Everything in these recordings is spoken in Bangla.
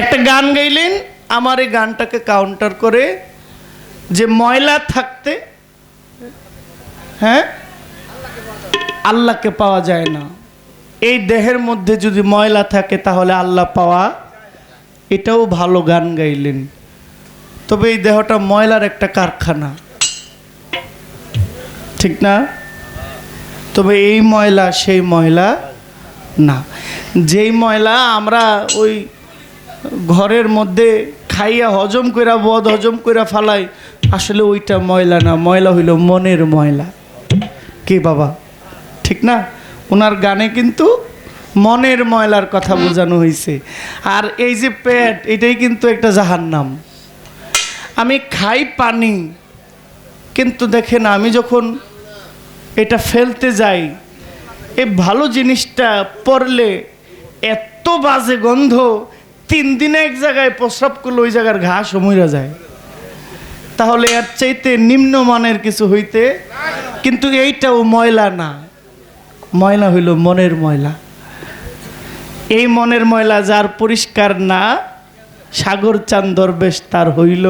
একটা গান গাইলেন, আমার এই গানটাকে কাউন্টার করে যে ময়লা থাকতে হ্যাঁ? আল্লাহকে পাওয়া যায় না। এই দেহের মধ্যে যদি ময়লা থাকে তাহলে আল্লাহ পাওয়া, এটাও ভালো গান গাইলেন। তবে এই দেহটা ময়লার একটা কারখানা। ঠিক না? তবে এই ময়লা, সেই ময়লা না। যেই ময়লা আমরা ওই ঘরের মধ্যে খাইয়া হজম কইরা বদ হজম কইরা ফালাই, আসলে ওইটা ময়লা না, ময়লা হইল মনের ময়লা। কে বাবা? ঠিক না? ওনার গানে কিন্তু মনের ময়লার কথা বোঝানো হয়েছে আর এই যে পেট, এটাই কিন্তু একটা জাহান্নাম। আমি খাই পানি, কিন্তু দেখেন আমি যখন এটা ফেলতে যাই এই ভালো জিনিসটা পড়লে এত বাজে গন্ধ তিন দিনে এক জায়গায় প্রস্রাব করলে ওই জায়গার ঘাস মইরা যায়। তাহলে এর চাইতে নিম্নমানের কিছু হইতে, কিন্তু এইটাও ময়লা না। ময়লা হইল মনের ময়লা। এই মনের ময়লা যার পরিষ্কার না সাগর চান দরবেশ তার হইল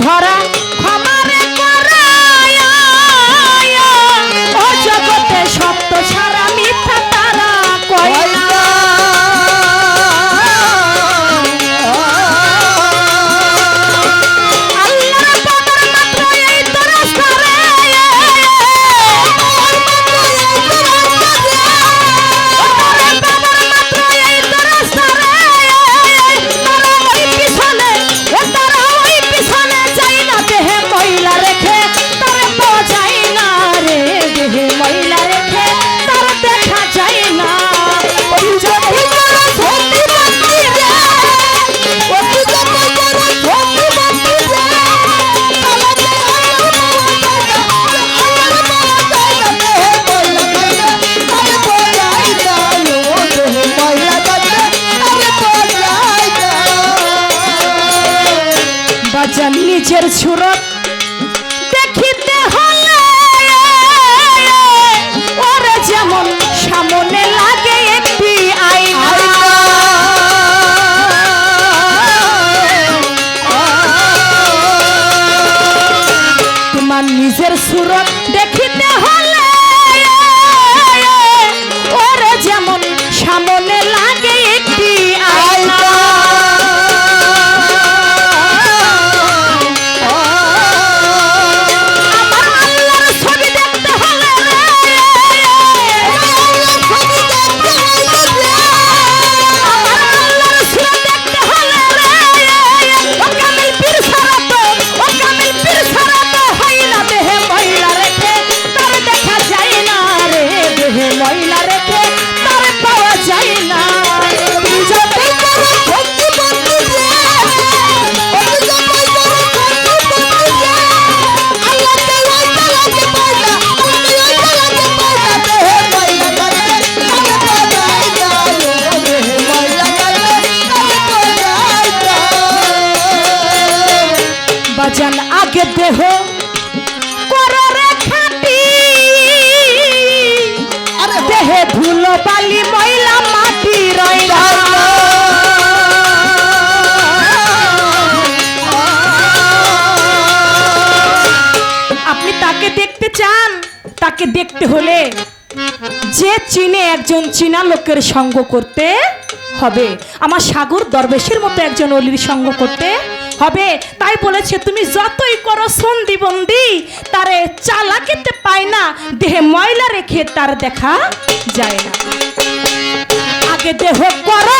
ধরা ক্ষমারে নিজের সুরত দেখিতে হলে ওরে যেমন সামনে লাগে একটি তোমার নিজের সুরত দেখিতে হলে তাকে দেখতে চান, তাকে দেখতে হলে যে চীনে একজন চীনা লোকের সঙ্গ করতে হবে। আমার সাগর দরবেশের মতো একজন অলির সঙ্গ করতে হবে। তাই বলেছে, তুমি যতই করো সন্ধি বন্দি তারে চালাকিতে পায় না, দেহে ময়লা রেখে তার দেখা যায় না। আগে দেহ করো